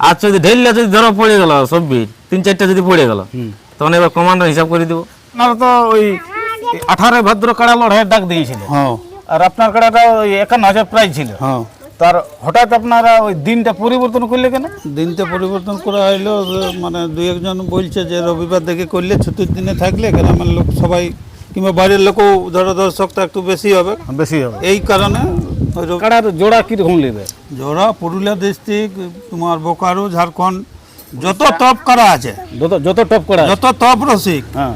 আর যদি ঢেললে যদি ধরো পড়ে গেল সব তিন চারটা যদি পড়ে গেল তখন এবার কমান্ডার হিসাব করে দিব। আপনারা তো ওই আঠারো ভাদ্র কাড়া লড়াইয়ের ডাক দিয়েছিলেন। হ্যাঁ। আর আপনার কাড়াটা ওই একান্ন হাজার প্রাইজ ছিল। হ্যাঁ। তার হঠাৎ আপনারা ওই দিনটা পরিবর্তন করলে কেন? দিনটা পরিবর্তন করা হইল মানে দুই একজন বলছে যে রবিবার দেখে করলে ছুটির দিনে থাকলে গ্রামের লোক সবাই কিংবা বাইরের লোকও ধরো দর্শকটা একটু বেশি হবে। বেশি হবে। এই কারণে কাড়ার জোড়া কীরকম নেবে? জোড়া পুরুলিয়া ডিস্ট্রিক্ট তোমার বোকারো ঝাড়খণ্ড যত টপ করা আছে। যত যত টপ করা যত টপ রসিক হ্যাঁ।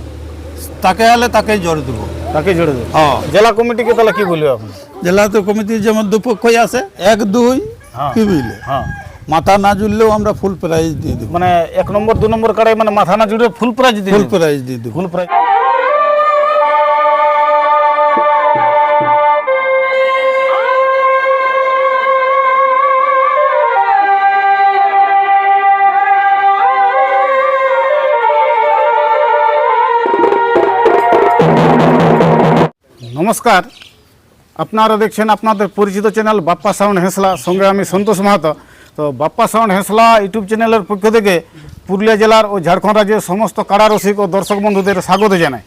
তাকে হলে তাকেই জোর দেবো। তাকে জোড়ে দেবে। হ্যাঁ। জেলা কমিটিকে তাহলে কি বলবে আপনি? জেলা তো কমিটির যেমন দুপক্ষই আছে এক দুই হ্যাঁ। কি বুঝলে হ্যাঁ। মাথা না জুড়লেও আমরা ফুল প্রাইজ দিয়ে দেবো। মানে এক নম্বর দু নম্বর কাড়াই মানে মাথা না জুড়ে ফুল প্রাইজ দিয়ে ফুল প্রাইজ দিয়ে দেবো। ফুল প্রাইজ নমস্কার। আপনারা দেখছেন আপনাদের পরিচিত চ্যানেল বাপ্পা সাউন্ড হেসলা, সঙ্গে আমি সন্তোষ মাহাতো। তো বাপ্পা সাউন্ড হেসলা ইউটিউব চ্যানেলের পক্ষ থেকে পুরুলিয়া জেলার ও ঝাড়খণ্ড রাজ্যের সমস্ত কাড়া রসিক ও দর্শক বন্ধুদের স্বাগত জানাই।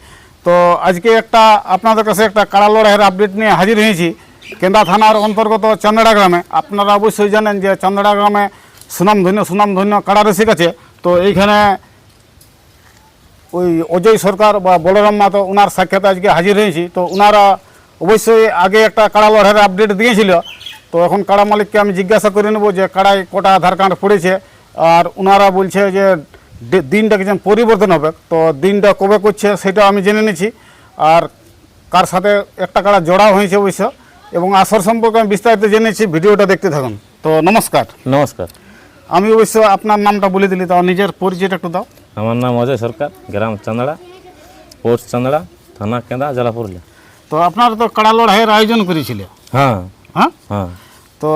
তো আজকে একটা আপনাদের কাছে একটা কাড়া লড়াইয়ের আপডেট নিয়ে হাজির হয়েছি। কেন্দ্রা থানার অন্তর্গত চন্দ্রা গ্রামে। আপনারা অবশ্যই জানেন যে চন্দ্রা গ্রামে সুনামধন্য সুনামধন্য কাড়া রসিক আছে। তো এইখানে ওই অজয় সরকার বা বলরাম মাতো ওনার সাক্ষাতে আজকে হাজির হয়েছি। তো ওনারা অবশ্যই আগে একটা কাড়া লড়াইয়ের আপডেট দিয়েছিল। তো এখন কাড়া মালিককে আমি জিজ্ঞাসা করে নেব যে কাড়ায় কটা আধার কার্ড পড়েছে। আর ওনারা বলছে যে দিনটা কিছু পরিবর্তন হবে। তো দিনটা কবে করছে সেটা আমি জেনে নিচ্ছি আর কার সাথে একটা কাড়া জড়া হয়েছে অবশ্য। এবং আসর সম্পর্কে আমি বিস্তারিত জেনেছি ভিডিওটা দেখতে থাকুন। তো নমস্কার। নমস্কার। আমি অবশ্য আপনার নামটা বলে দিলি তাও নিজের পরিচয়টা একটু দাও। আমার নাম অজয় সরকার গ্রাম চান্দড়া পোস্ট চান্দড়া থানা কেন্দা জেলা পুরুলিয়া। তো আপনারা তো কাড়া লড়াইয়ের আয়োজন করেছিল। হ্যাঁ হ্যাঁ? হ্যাঁ। তো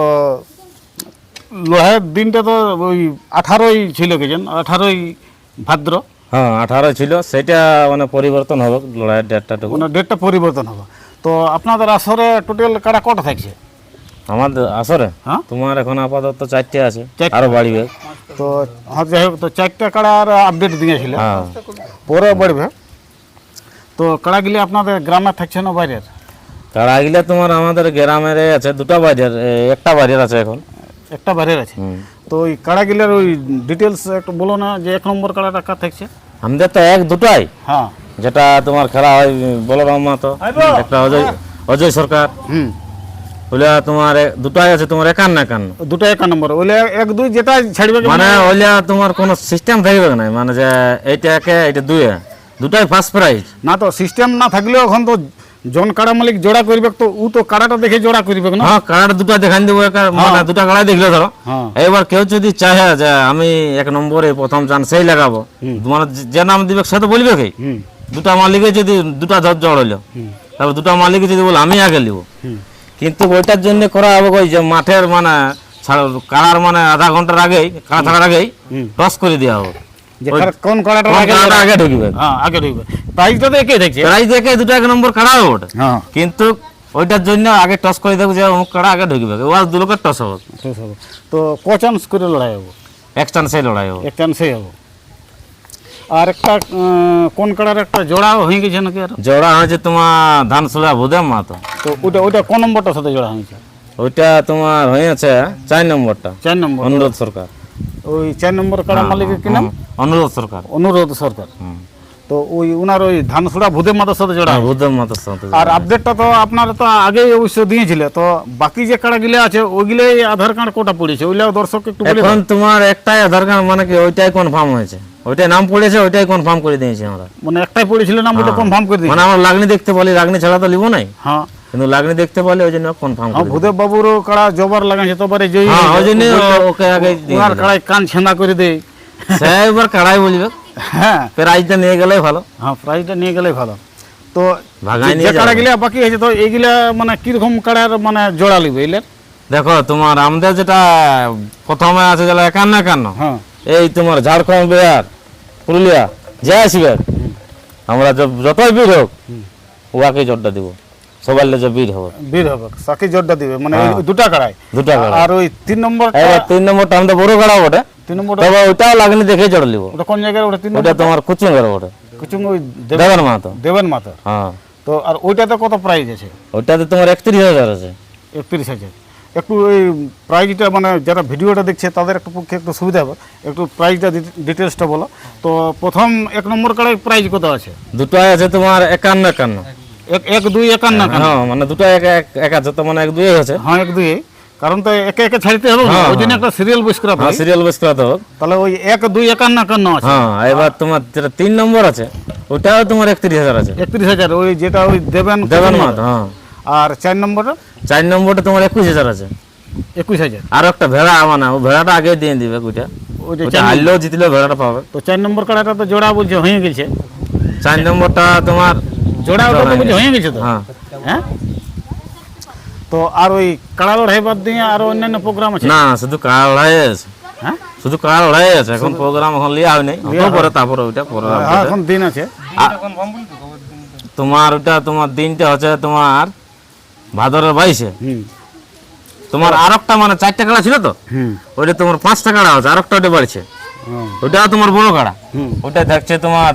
লড়াইয়ের দিনটা তো ওই আঠারোই ছিল কেজন আঠারোই ভাদ্র। হ্যাঁ আঠারো ছিল সেটা মানে পরিবর্তন হবে লড়াইয়ের ডেটটা মানে ডেটটা পরিবর্তন হবে। তো আপনাদের আসরে টোটাল কাড়া কটা থাকছে? আমাদের আসরে? হ্যাঁ? তোমার এখন আপাতত চারটে আছে। আরও বাড়িবে। তো হ্যাঁ যাই হোক তো চারটা কাড়ার আপডেট দিয়েছিল হ্যাঁ। পরে বাড়বে তো কাড়াগুলি আপনাদের গ্রামে থাকছে না বাইরের? কাড়া গিলা তোমার আমাদের গ্রামের আছে দুটা বাড়ির এ, একটা বাড়ির আছে এখন। একটা বাইরের আছে? তো ওই কাড়াগুলির ওই ডিটেলস একটু বলো না যে এক নম্বর কাড়াটা কার থাকছে? আমাদের তো এক দুটাই। হ্যাঁ। যেটা তোমার খেলা হয় বলরাম মাতো একটা অজয় অজয় সরকার। হুম। তোমার দুটাই আছে তোমার একান্ন একান্ন দুটো এক নম্বর। ওইলে এক দুই যেটা ছাড়বে মানে ওইটা তোমার কোনো সিস্টেম থাকবে না মানে যে এইটা একে দুয়ে। দুটাই ফার্স্ট প্রাইজ না তো সিস্টেম না থাকলেও এখন তো জন কাড়া মালিক জোড়া করবে তো ও তো কাড়াটা দেখে জোড়া করবে না হ্যাঁ কাড়াটা দুটা দেখান দেবো একা মানে দুটা দেখলে ধরো। হ্যাঁ। এবার কেউ যদি চাহে যে আমি এক নম্বরে প্রথম চান্সেই লাগাবো মানে যে- নাম দিবে সে তো বলবে কি? দুটা মালিকে যদি দুটা জড় হইল তারপর দুটা মালিকে যদি বলে আমি আগে নিব কিন্তু ওইটার জন্য করা হবে ওই যে মাঠের মানে ছাড়- কাড়ার মানে আধা ঘণ্টার আগেই কাড়া থাকার আগেই। টস করে দেওয়া হবে। যে কোন কাড়াটা আগে ঢুকবে? হ্যাঁ আগে ঢুকবে। প্রাইসটা তো একই থাকছে দুটো এক নম্বর কাড়া হবে ওটা হ্যাঁ। কিন্তু ওইটার জন্য আগে টস করে দেবো যে অমুক কাড়া আগে ঢুকবে। দু লোকের টস হবে। ঠিক আছে। তো ক চান্স করে লড়াই হব? এক চান্সেই লড়াই হবে। এক চান্সেই হব। আর একটা কোন কাড়ার একটা জোড়াও হয়ে গেছে নাকি আর? জোড়া হয়েছে তোমার ধানসুলা ভুদেম মাতো তো। ওইটা ওইটা কোন নম্বরটার সাথে জোড়া হয়েছে? ওইটা তোমার হয়েছে চার নম্বরটা। চার নম্বর। অনুরোধ সরকার। ওই চার নম্বর কাড়া মালিকের কি নাম? অনুরোধ সরকার। অনুরোধ সরকার। তো ওই উনার ওই ধানসুড়া ভূতের মাতার সাথে জোড়া হ্যাঁ, ভুদেম মাতার সাথে আর আপডেটটা তো আপনারা তো আগেই অবশ্য দিয়েছিলে তো বাকি যে কাড়াগুলো আছে ওইগুলো আধার কার্ড কোটা পড়েছে ওইগুলো দর্শক একটু এখন তোমার একটাই আধার কার্ড মানে কি ওইটাই কনফার্ম হয়েছে। ওইটাই নাম পড়েছে ওইটাই কনফার্ম করে দিয়েছি আমরা। মানে একটাই পড়েছিল না ওইটা কনফার্ম করে দিই মানে আমরা লাগনি দেখতে লাগনি ছাড়া তো লিবো নাই। হ্যাঁ। কিন্তু লাগনি দেখতে বলে ওই জন্য কনফার্ম হ্যাঁ করে ভূদেব কাড়া জবার লাগাইছে যেই হ্যাঁ ওই জন্য ওকে আগে ওনার। কাড়াই কান ছেঁদা করে সে এবার কাড়াই বলবে। হ্যাঁ। প্রাইজটা নিয়ে গেলেই ভালো। হ্যাঁ প্রাইজটা নিয়ে গেলেই ভালো। তো ভাগাই নিয়ে কাড়াগুলো বাকি আছে তো এইগুলা মানে কীরকম কাড়ার মানে জোড়া লিবে এগুলার দেখো তোমার আমাদের যেটা প্রথমে আছে যেটা একান্ন একান্ন। হ্যাঁ। এই তোমার ঝাড়খণ্ড বিহার পুরুলিয়া যে আসবে। আমরা যতই বীর হোক উহাকে জোরটা দিব। সবার লেজে ভিড় হবে। বীর হবে সাকি জোরটা দিবে। মানে হ্যাঁ। দুটা কাড়াই দুটা কাড়া আর ওই তিন নম্বর তিন নম্বরটা আমাদের বড় কাড়া বটে। তিন নম্বর তবে ওটাও লাগনি দেখে জড় লিব ওটা কোন জায়গায় ওটা তিন ওটা তোমার কুচিং এর ওটা কুচুং ওই দেব- দেবেন মাহাতো। দেবেন মাতার হ্যাঁ। তো আর ওইটাতে কত প্রাইজ আছে? ওটাতে তোমার একত্রিশ হাজার আছে। একত্রিশ হাজার। একটু ওই প্রাইজটা মানে যারা ভিডিওটা দেখছে তাদের একটু পক্ষে একটু সুবিধা হবে। একটু প্রাইজটা ডিটেলসটা বলো। তো প্রথম এক নম্বর কার্ডের প্রাইজ কত আছে? দুটো আছে তোমার একান্ন একান্ন। এক এক দুই একান্ন হ্যাঁ মানে দুটো এক এক এক আছে তো মানে এক দুই আছে। হ্যাঁ এক দুই কারণ তো একে একে ছাড়তে হবে হ্যাঁ, ওই জন্য একটা সিরিয়াল বস করা হ্যাঁ সিরিয়াল বেস করাতে হোক তাহলে ওই এক দুই একান্ন একান্ন আছে। হ্যাঁ এবার তোমার যেটা তিন নম্বর আছে ওটাও তোমার একত্রিশ হাজার আছে। একত্রিশ হাজার ওই যেটা ওই দেবেন দেবেন মাহাতো হ্যাঁ। আর চার নম্বরটা? চার নম্বরটা তোমার একুশ হাজার আছে। একুশ হাজার। আর একটা ভেড়া মানে ও ভেড়াটা আগে দিয়ে দিবে ওইটা ওইটা হারলেও জিতলেও ভেড়াটা পাবে। তো চার নম্বর কাড়াটা তো জোড়া বলছে হয়ে গেছে। চার নম্বরটা তোমার জোড়া ওটা তো বলছে হয়ে গেছে। তো? হ্যাঁ। হ্যাঁ? তো আর ওই কাড়া লড়াই বাদ দিয়ে আরও অন্যান্য প্রোগ্রাম আছে? না শুধু কার লড়াই আছে। হ্যাঁ? শুধু কার লড়াই আছে এখন প্রোগ্রাম এখন লিয়া হয়নি। পরে তারপরে ওইটা পরে হ্যাঁ, এখন দিন আছে। তোমার ওটা তোমার দিনটা হচ্ছে তোমার ভাদরের বাইশে? তোমার আর একটা মানে চারটা কাড়া ছিল তো? ওইটা তোমার পাঁচটা কাড়া আছে আর একটা ওটা বাড়ছে ওটাও তোমার বড় কাড়া। হুম। ওটা থাকছে তোমার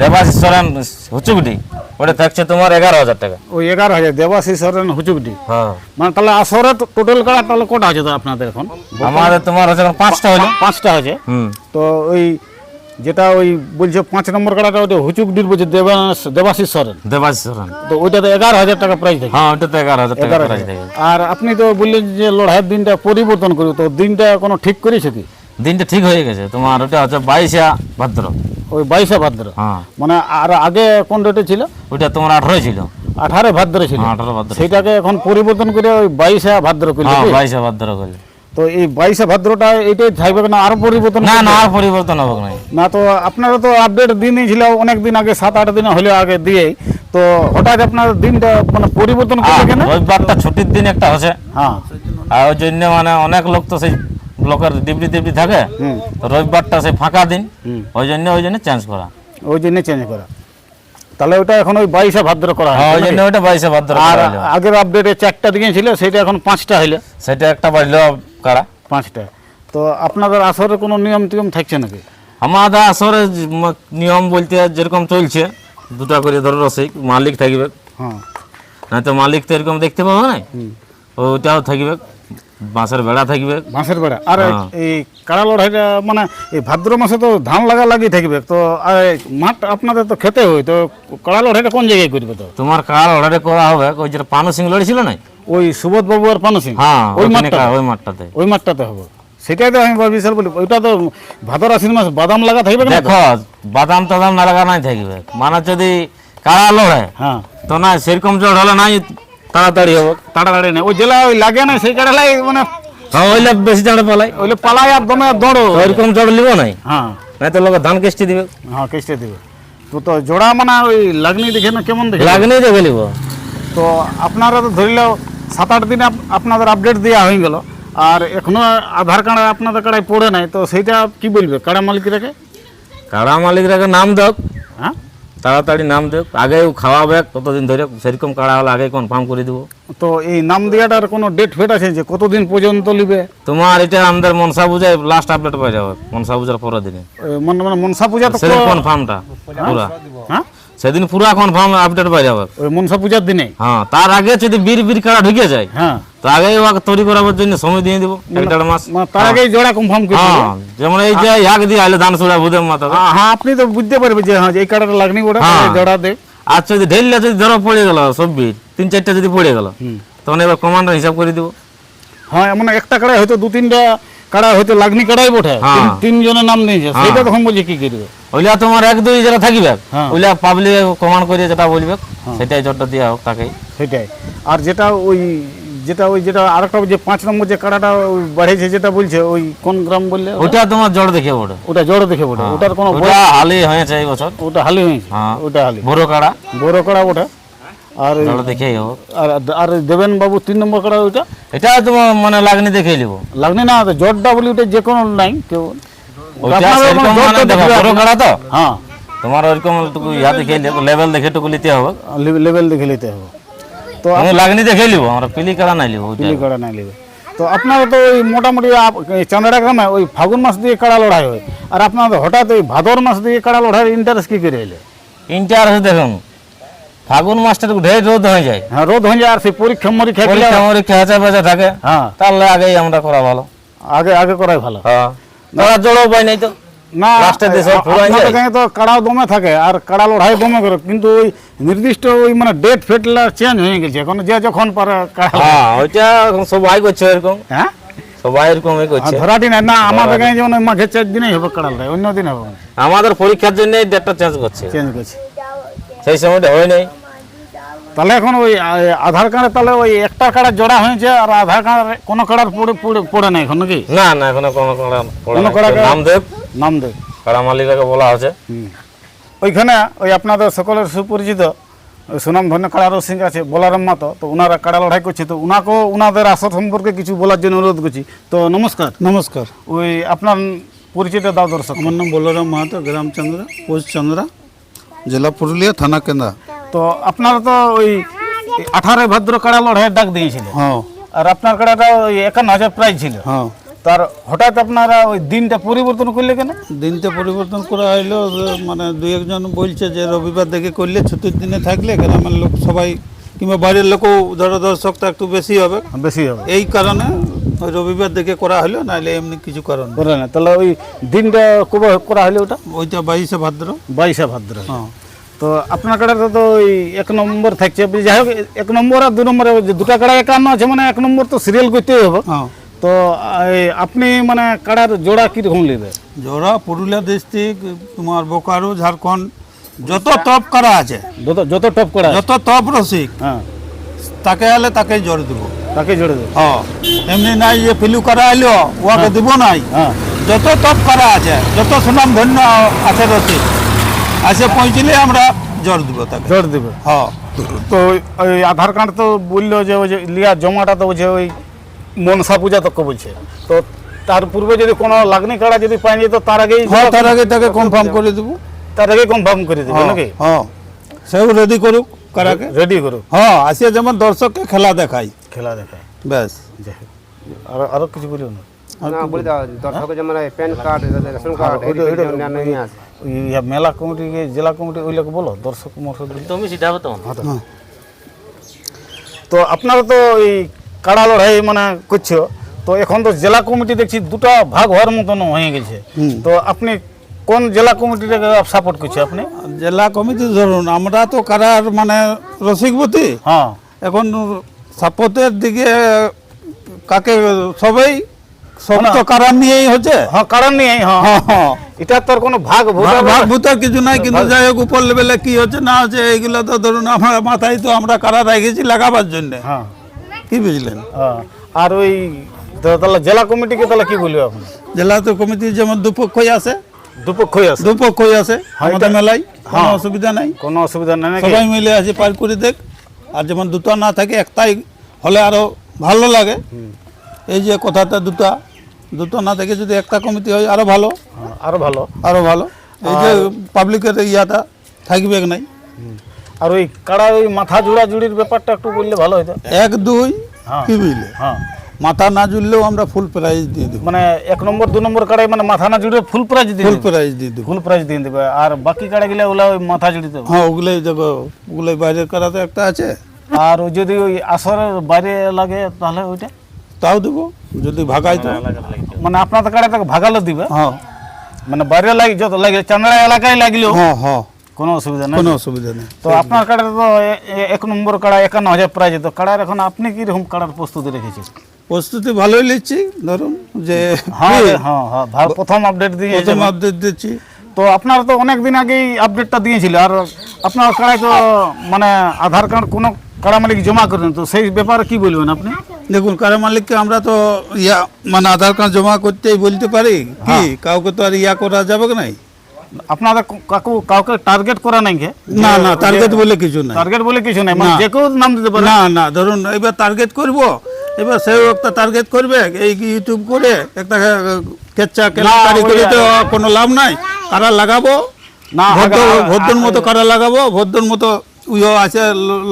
দেবাশিস সরেন হুচুকুটি ওটা থাকছে তোমার এগারো হাজার টাকা। ওই এগারো হাজার দেবাশিস সরেন হুচুকটি হ্যাঁ। মানে তাহলে আসরে টোটাল কাড়া তাহলে কটা আছে তো আপনাদের এখন? আমাদের তোমার হচ্ছে পাঁচটা হলো। পাঁচটা আছে তো ওই যেটা ওই বলছে পাঁচ নম্বর কাড়াটা ওটা হুচুকটির বলছে দেবাস দেবাশিস সরেন। দেবাশিস সরেন। তো ওইটাতে এগারো হাজার টাকা প্রাইস থাকে হ্যাঁ ওটা তো এগারো হাজার টাকা প্রাইস। থাকে আর আপনি তো বললেন যে লড়াইয়ের দিনটা পরিবর্তন করবে তো দিনটা কোনো ঠিক করেছে কি? দিনটা ঠিক হয়ে গেছে। তোমার ওটা হচ্ছে বাইশে ভাদ্র। ওই বাইশে ভাদ্র। হ্যাঁ। মানে আর আগে কোন ডেটে ছিল? ওইটা তোমার আঠারোই ছিল। আঠারো ভাদ্র ছিল। হ্যাঁ, আঠারো ভাদ্র সেটাকে এখন পরিবর্তন করে ওই বাইশে ভাদ্র করলে হ্যাঁ? বাইশে ভাদ্র করে তো এই বাইশে ভাদ্রটা এটাই থাকবে না আরও পরিবর্তন না না আর পরিবর্তন হবে না না তো আপনারা তো আপডেট দিনই ছিল অনেক দিন আগে সাত আট দিন হলে আগে দিয়েই। তো হঠাৎ আপনার দিনটা মানে পরিবর্তন করবে কেন? রবিবারটা ছুটির দিন একটা হচ্ছে। হ্যাঁ। আর ওই জন্য মানে অনেক লোক তো সেই ব্লকের ডিউটি ডিউটি থাকে। তো রবিবারটা সেই ফাঁকা দিন। ওই জন্য ওই জন্য চেঞ্জ করা। ওই জন্য চেঞ্জ করা। তাহলে ওটা এখন ওই বাইশে ভাদ্র করা হ্যাঁ ওই জন্য ওইটা বাইশে ভাদ্র আর করা আগের আপডেটে চারটা দিকে ছিল সেটা এখন পাঁচটা হইল সেটা একটা বাড়লো কারা? পাঁচটা। তো আপনাদের আসরে কোনো নিয়ম টিয়ম থাকছে নাকি? আমাদের আসরে নিয়ম বলতে যেরকম চলছে দুটা করে ধরো রসিক মালিক থাকবে। হ্যাঁ। না তো মালিক তো এরকম দেখতে পাবো না হুম। ওইটাও থাকবে বাঁশের বেড়া থাকবে। বাঁশের বেড়া। আর হ্যাঁ। এই কাড়া লড়াইটা মানে এই ভাদ্র মাসে তো ধান লাগা লাগি থাকবে। তো আর মাঠ আপনাদের তো খেতে হয় তো কাড়া লড়াইটা কোন জায়গায় করবে তো? তোমার কার অর্ডারে করা হবে ওই যেটা পানু সিং লড়েছিল না ওই সুবোধ বাবু আর পানু সিং? হ্যাঁ ওই মাঠটা ওই মাঠটাতে। ওই মাঠটাতে হবে। সেটাই তো আমি বিশাল বলি ওইটা তো ভাদর আশ্বিন মাস বাদাম লাগা থাকবে? দেখো বাদাম টাদাম না লাগা নাই থাকবে। মানে যদি কারা লড়ে হ্যাঁ। তো না সেরকম জল হলে নাই তাড়াতাড়ি হবে তাড়াতাড়ি না ওই জেলা ওই লাগে না সেই কাড়ালাই মানে হ্যাঁ ওইলে বেশি জানে পালাই ওইলে পালাই আর দমে দৌড়ো। ওইরকম জল লিব নাই? হ্যাঁ। নাই তো লোক ধান কেষ্টি দিবে। হ্যাঁ কেসে দিবে। তো তো জোড়া মানে ওই লাগনি দেখে না কেমন দেখে? লাগনি দেখে লিব তো আপনারা তো ধরিলেও সাত আট দিনে আপনাদের আপডেট দেওয়া হয়ে গেল। আর এখনও আধার কার্ড আপনাদের কাড়ায় পড়ে নাই তো সেইটা কি বলবে? কাড়া মালিকরাকে কাড়া মালিকরাকে নাম দেখ হ্যাঁ? তাড়াতাড়ি নাম দেখ আগে খাওয়াবে কতদিন ধরে সেরকম কাড়া হলে আগে কনফার্ম করে দেবো। তো এই নাম দেওয়াটার কোনো ডেট ফেট আছে যে কতদিন পর্যন্ত নিবে? তোমার এটা আমাদের মনসা পূজায় লাস্ট আপডেট পাওয়া যাবে মনসা পূজার পরের দিনে। মানে মানে মনসা পূজা তো কনফার্মটা পুরা। হ্যাঁ? সেদিন পুরা কনফার্ম আপডেট পাই যাবে ওই মনসা পূজার দিনে? হ্যাঁ তার আগে যদি বীর বীর কাড়া ঢুকে যায়। হ্যাঁ। তো আগে ওকে তৈরি করাবার জন্য সময় দিয়ে দিব এক দেড় মাস। তার আগেই জোড়া কনফার্ম করে হ্যাঁ যেমন এই যে ইয়াক দিয়ে আইলে ধান সুড়া বুধের মাথা। হ্যাঁ, হ্যাঁ আপনি তো বুঝতে পারবে যে হ্যাঁ এই কাড়াটা লাগনি ওটা হ্যাঁ। জোড়া দে। আর যদি ঢেললে যদি ধরো পড়ে গেল সব্বির তিন চারটা যদি পড়ে গেল তখন এবার কমান্ডার হিসাব করে দিব। হ্যাঁ মানে একটা কাড়ায় হয়তো দু তিনটা কাড়া হয়তো লাগনি কাড়াই বটে। হ্যাঁ। তিন- তিনজনের নাম নিয়েছে সেটা তখন বলছে কি করবে? ওইলা তোমার এক দুই যেটা থাকবে। হ্যাঁ। ওইলা পাবলিক কমান্ড করে যেটা বলবে সেটাই জটটা দেওয়া হোক তাকেই সেটাই। আর যেটা ওই যেটা ওই যেটা আরেকটা যে পাঁচ নম্বর যে কাড়াটা বাড়িয়েছে যেটা বলছে ওই কোন গ্রাম বললে ওইটা তোমার জড় দেখে ওটা ওটা জড় দেখে ওটা ওটার কোনো ওটা হালি হয়েছে এই বছর। ওটা হালি হয়েছে। হ্যাঁ। ওটা হালি। বড় কাড়া। বড় কাড়া ওটা আর জড় হোক। আর আর দেবেন বাবু তিন নম্বর কাড়া ওইটা? এটা তোমার মানে লাগনি দেখেই নিব লাগনি না তো জটটা বলি ওটা যে কোনো নাই কেউ তো হ্যাঁ। তোমার টুকু ইয়া দেখে লেভেল দেখে টুকু নিতে হবে। লেভেল দেখে নিতে হবে। তো আমি লাগনি দেখে নিব আমরা পিলি কাড়া নাই নিব পিলি কাড়া নাই নেবে তো আপনারা তো ওই মোটামুটি চান্দাড়া গ্রামে ওই ফাগুন মাস দিয়ে কাড়া লড়াই হয়। আর আপনাদের হঠাৎ ওই ভাদর মাস দিয়ে কাড়া লড়াইয়ের ইন্টারেস্ট কি করে এলে? ইন্টারেস্ট দেখুন ফাগুন মাসটা একটু ঢের রোদ হয়ে যায়। হ্যাঁ রোদ হয়ে যায় আর সেই পরীক্ষা মরীক্ষা পরীক্ষা মরীক্ষা হেঁচা থাকে। হ্যাঁ। তাহলে আগেই আমরা করা ভালো। আগে আগে করাই ভালো। হ্যাঁ। ধরা জড়ো পাই নাই তো। না তো কাড়াও দমে থাকে আর কাড়া লড়াই দমে করে কিন্তু ওই নির্দিষ্ট ওই মানে ডেট ফেটলা চেঞ্জ হয়ে গেছে। এখন যে যখন পারে হ্যাঁ ওইটা সবাই করছে এরকম। হ্যাঁ? সবাই এরকমই করছে। ধরাটি নাই না আমাদের গাঁয়ে যেমন ওই চার দিনেই হবে কাড়া লড়াই অন্য দিন হবে আমাদের পরীক্ষার জন্য ডেটটা চেঞ্জ করছে। চেঞ্জ করছে। সেই সময়টা হয় নাই। তাহলে এখন ওই আধার কার্ডে তাহলে ওই একটা কার্ডের জোড়া হয়েছে আর আধার কার্ডে কোনো কার্ডার পড়ে পড়ে পড়ে নাই এখন নাকি? না না এখনও কোনো কোনো কোনো কড়া- নামদেব। নামদেব। কারা মালিকাকে বলা হচ্ছে ওইখানে ওই আপনাদের সকলের সুপরিচিত সুনাম ধন্য কাড়া রসিং আছে বলারাম মাতো তো ওনারা কাড়া লড়াই করছে তো ওনাকেও ওনাদের আসর সম্পর্কে কিছু বলার জন্য অনুরোধ করছি। তো নমস্কার। নমস্কার। ওই আপনার পরিচিত দাও দর্শক। আমার নাম বলরাম মাহাতো গ্রাম চন্দ্রা পোস্ট চন্দ্রা জেলা পুরুলিয়া থানা কেন্দ্রা। তো আপনারা তো ওই আঠারো ভাদ্র কাড়া লড়াইয়ের ডাক দিয়েছিলেন। হ্যাঁ। আর আপনার কাড়াটা ওই একান্ন হাজার প্রাইজ ছিল। হ্যাঁ। তার হঠাৎ আপনারা ওই দিনটা পরিবর্তন করলে কেন? দিনটা পরিবর্তন করা হইল মানে দুই একজন বলছে যে রবিবার দেখে করলে ছুটির দিনে থাকলে কেন? গ্রামের লোক সবাই কিংবা বাইরের লোকও ধরো দর্শকটা একটু বেশি হবে। বেশি হবে। এই কারণে ওই রবিবার দেখে করা হলো নাহলে এমনি কিছু কারণ। বলে না তাহলে ওই দিনটা কবে করা হলো ওটা? ওইটা বাইশে ভাদ্র। বাইশে ভাদ্র। হ্যাঁ। তো আপনার কাড়াটা তো ওই এক নম্বর থাকছে। যাই হোক এক নম্বর আর দু নম্বরে দুটা কাড়া একান্ন আছে মানে এক নম্বর তো সিরিয়াল করতেই হবে। হ্যাঁ। তো আপনি মানে কাড়ার জোড়া কীরকম নেবে জোড়া পুরুলিয়া ডিস্ট্রিক্ট তোমার বোকারো ঝাড়খণ্ড যত টপ করা আছে। যত যত টপ করা যত টপ রসিক হ্যাঁ। তাকে হলে তাকে জোর দেবো। তাকে জোড়ে দেবে। হ্যাঁ। এমনি নাই যে ফিলু করা এলো ওকে দিব নাই। হ্যাঁ। যত টপ করা আছে যত সুনাম ধন্য আছে রসিক আসে পৌঁছলে আমরা জোর দিব তাকে। জোর দেবে। হ্যাঁ। তো ওই- আধার কার্ড তো বলল যে ওই যে লিয়া জমাটা তো বলছে ওই মনসা পূজা তক বলছে। তো তার পূর্বে যদি কোনো লাগনি কাড়া যদি পাই যেত তার আগেই হ্যাঁ তার আগে তাকে কনফার্ম করে দেবো। তার আগে কনফার্ম করে দেবে হ্যাঁ নাকি? হ্যাঁ। সেও রেডি করুক কারাকে। রেডি করো হ্যাঁ আসিয়া যেমন দর্শককে খেলা দেখাই। খেলা দেখায়। ব্যাস। আরও আরও কিছু বলিও না। না বলে দাও দর্শক যেমন প্যান কার্ড রেশন কার্ড অন্যান্য ইয়ে আছে ইয়া মেলা কমিটি জেলা কমিটি ওই লোক বলো দর্শক মর্শক তুমি হ্যাঁ। তো আপনারা তো এই কাড়া লড়াই মানে করছ তো এখন তো জেলা কমিটি দেখছি দুটো ভাগ হওয়ার মতন হয়ে গেছে। তো আপনি কোন জেলা কমিটিটাকে সাপোর্ট করছে আপনি? জেলা কমিটি ধরুন আমরা তো কারার মানে রসিকবতী হ্যাঁ। এখন সাপোর্টের দিকে কাকে সবাই সব তো কারার নিয়েই হচ্ছে? হ্যাঁ কারণ নেই হ্যাঁ। হ্যাঁ হ্যাঁ। এটা তোর কোনো ভাগ ভাগ- ভূতার কিছু নাই কিন্তু যাই হোক উপর লেভেলে কি হচ্ছে না হচ্ছে এইগুলো তো ধরুন আমরা মাথায় তো আমরা কারা রেখেছি লাগাবার জন্য। হ্যাঁ। কি বুঝলেন? হ্যাঁ। আর ওই তাহলে জেলা কমিটিকে তাহলে কি বলবে আপনি? জেলা তো কমিটি যেমন দুপক্ষই আছে। দুপক্ষই আছে। দুপক্ষই আছে আমাদের মেলায়। কোনো হ্যাঁ। অসুবিধা নাই। কোনো অসুবিধা নেই সবাই মিলে আছে পার করে দেখ। আর যেমন দুটো না থাকে একটাই হলে আরও ভালো লাগে। এই যে কথাটা দুটা দুটো না থেকে যদি একটা কমিটি হয় আরও ভালো। হ্যাঁ, আরও ভালো। আরও ভালো। এই যে পাবলিকের ইয়াটা থাকবে নাই। আর ওই কাড়া ওই মাথা জোড়া জুড়ির ব্যাপারটা একটু বললে ভালো হতো এক দুই হ্যাঁ। কি বুঝলে হ্যাঁ। মাথা না জুড়লেও আমরা ফুল প্রাইজ দিয়ে দেবো। মানে এক নম্বর দু নম্বর কাড়াই মানে মাথা না জুড়ে ফুল প্রাইজ দিয়ে ফুল প্রাইজ দিয়ে দেবো। ফুল প্রাইজ দিয়ে দেবে। আর বাকি কাড়া গেলে ওগুলা ওই মাথা জুড়ে দেবে। হ্যাঁ ওগুলোই দেখো ওগুলোই বাইরের করাতে একটা আছে। আর ওই যদি ওই আসরের বাইরে লাগে তাহলে ওইটা? তাও দেবো যদি ভাগাই তো। মানে আপনাদের কাড়া তাকে ভাগালো দিবে। হ্যাঁ। মানে বাইরে লাগে যত লাগে চান্দড়া এলাকায় লাগলেও হ্যাঁ হ্যাঁ। কোনো অসুবিধা নেই। কোনো অসুবিধা নেই। তো আপনার কাড়ার তো এক নম্বর কাড়া একান্ন হাজার প্রাইজ তো কাড়ার এখন আপনি কি রকম কাড়ার প্রস্তুতি রেখেছেন? প্রস্তুতি ভালোই নিচ্ছি ধরুন যে হ্যাঁ হ্যাঁ হ্যাঁ প্রথম আপডেট দিয়ে প্রথম আপডেট দিচ্ছি। তো আপনারা তো অনেক দিন আগেই আপডেটটা দিয়েছিল। আর আপনার কাড়ায় তো মানে আধার কার্ড কোনো কাড়া মালিক জমা করেন তো সেই ব্যাপারে কি বলবেন আপনি? দেখুন কারা মালিককে আমরা তো ইয়া মানে আধার কার্ড জমা করতেই বলতে পারি। কি? কাউকে তো আর ইয়া করা যাবে নাই? আপনারা কাকু কাউকে টার্গেট করা নাই না না টার্গেট বলে কিছু নাই। টার্গেট বলে কিছু নাই মানে যে কেউ নাম দিতে পারে। না না ধরুন এবার টার্গেট করব। এবার সেও একটা টার্গেট করবে এই ইউটিউব করে একটা কেচ্চা কেলেঙ্কারি করে তো কোনো লাভ নাই। কারা লাগাবো? না, ভদ্র ভদ্রর মতো কারা লাগাবো? ভদ্রর মতো উইও আছে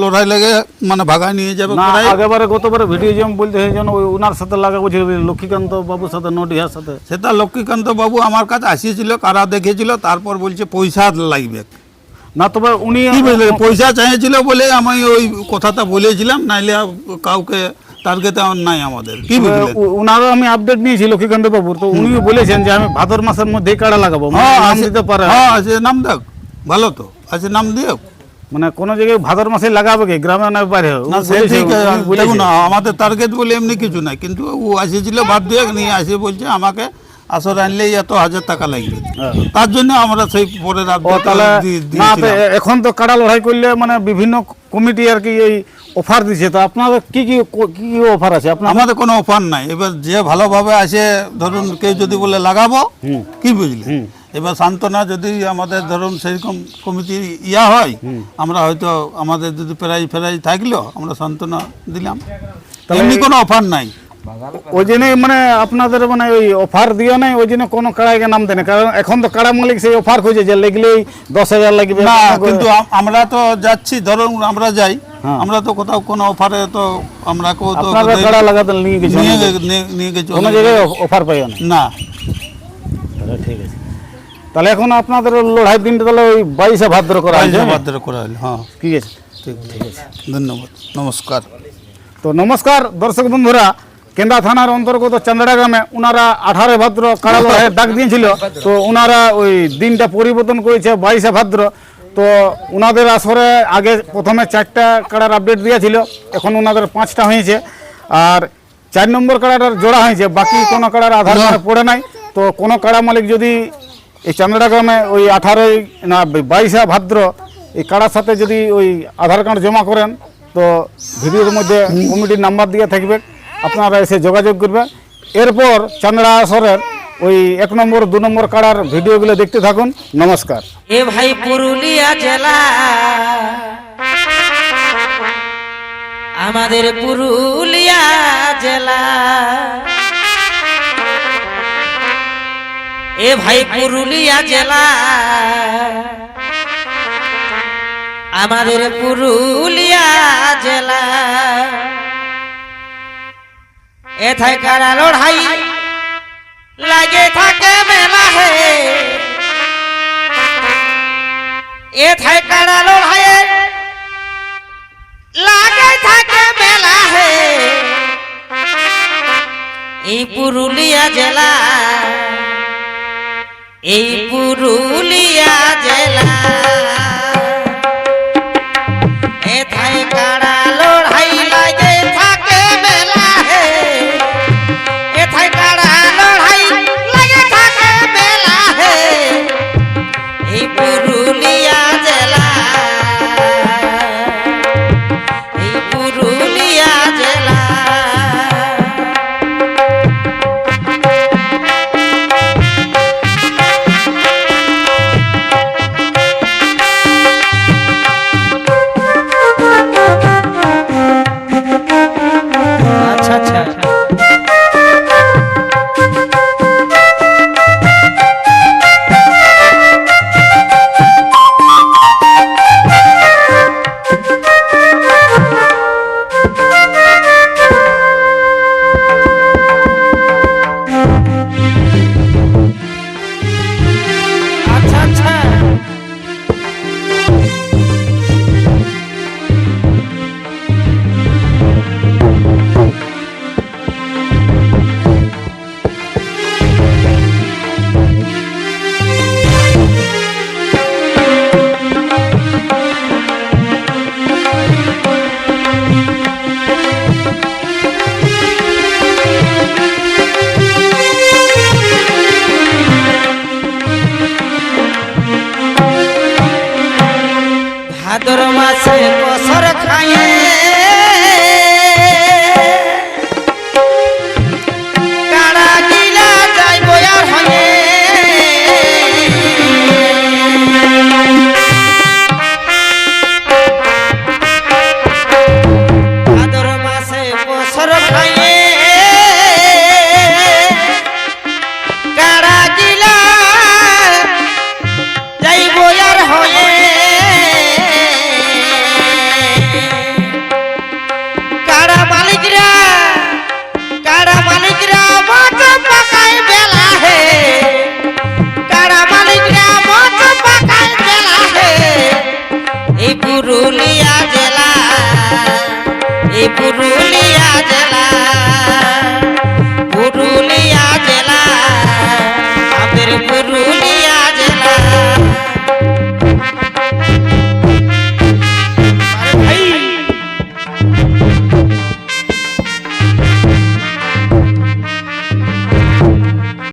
লড়াই লেগে মানে ভাগায় নিয়ে যাবে না আগেবারে গতবারে ভিডিও যেমন বলতে জন্য ওই ওনার সাথে লাগা বলছিল লক্ষ্মীকান্ত বাবুর সাথে নডিহার সাথে। সেটা লক্ষ্মীকান্ত বাবু আমার কাছে আসিয়েছিল কারা দেখেছিল তারপর বলছে পয়সা লাগবে। না তবে উনি পয়সা চাইছিল বলে আমি ওই কথাটা বলেছিলাম নাইলে কাউকে টার্গেটে আমার নাই আমাদের। কি বুঝলেন উনারও আমি আপডেট নিয়েছি লক্ষ্মীকান্ত বাবুর। তো উনি বলেছেন যে আমি ভাদর মাসের মধ্যেই কাড়া লাগাবো। মানে হ্যাঁ নাম দিতে পারে। হ্যাঁ আছে নাম দেখ। ভালো তো আছে নাম দিও। মানে কোন জায়গায় ভাদর মাসে লাগাবে কি? গ্রামে না উনি না সে ঠিক। দেখুন আমাদের টার্গেট বলে এমনি কিছু নাই কিন্তু ও আসেছিল ভাত দিয়ে নিয়ে আসে বলছে আমাকে আসর আনলেই এত হাজার টাকা লাগবে। হ্যাঁ। তার জন্য আমরা সেই। এ- এখন তো কাড়া লড়াই করলে মানে বিভিন্ন কমিটি আর কি এই অফার দিচ্ছে তো আপনাদের কি কি কি কি অফার আছে? আপনার আমাদের কোনো অফার নাই। এবার যে ভালোভাবে আসে ধরুন কেউ যদি বলে লাগাবো কি বুঝলে? এবার সান্ত্বনা যদি আমাদের ধরুন সেরকম কমিটি ইয়া হয় আমরা হয়তো আমাদের যদি প্রাইজ ফেরাই থাকল আমরা সান্ত্বনা দিলাম। এমনি কোনো অফার নাই। ওই জন্য মানে আপনাদের মানে ওই অফার দিও নাই ওই জন্য কোনো কাড়াইকে নাম দেয় কারণ এখন তো কাড়া মালিক সেই অফার খুঁজে যে লিখলেই দশ হাজার লাগবে। না কিন্তু আমরা তো যাচ্ছি ধরুন আমরা যাই হ্যাঁ। আমরা তো কোথাও কোনো অফারে তো আমরা কেউ তো কাড়া লাগাতে নিয়ে গেছে নিয়ে গেছি কোনো জায়গায় অফার পাইও না। না। ঠিক আছে। তাহলে এখন আপনাদের লড়াই দিনটা তাহলে ওই বাইশে ভাদ্র করা হয়েছে পয়সা বাদ করা হলো হ্যাঁ। ঠিক আছে। ঠিক ঠিক আছে। ধন্যবাদ। নমস্কার। তো নমস্কার দর্শক বন্ধুরা কেন্দা থানার অন্তর্গত চান্দড়া গ্রামে ওনারা আঠারো ভাদ্র কাড়া লড়াইয়ের ডাক দিয়েছিল। তো ওনারা ওই দিনটা পরিবর্তন করেছে বাইশে ভাদ্র। তো ওনাদের আসরে আগে প্রথমে চারটা কাড়ার আপডেট দিয়েছিল এখন ওনাদের পাঁচটা হয়েছে। আর চার নম্বর কাড়াটার জোড়া হয়েছে বাকি কোনো কাড়ার আধার কার্ডে পড়ে নাই। তো কোনো কাড়া মালিক যদি এই চান্দড়া গ্রামে ওই আঠারোই না, বাইশে ভাদ্র এই কাড়ার সাথে যদি ওই আধার কার্ড জমা করেন, তো ভিডিওর মধ্যে কমিটির নাম্বার দিয়ে থাকবে, আপনারা এসে যোগাযোগ করবে এরপর চান্দড়া আসরের ওই এক নম্বর, দু নম্বর কাড়ার ভিডিওগুলো দেখতে থাকুন। নমস্কার। এ ভাই পুরুলিয়া জেলা। আমাদের পুরুলিয়া জেলা। এ ভাই পুরুলিয়া জেলা। আমাদের পুরুলিয়া জেলা। এথায় কারা লড়াই লাগে থাকে মেলা হে। এ থাই কাড়া লড়াইয়ে লাগে থাকে মেলা হে। এই পুরুলিয়া জেলা। এই পুরুলিয়া জেলা। এথায় কারা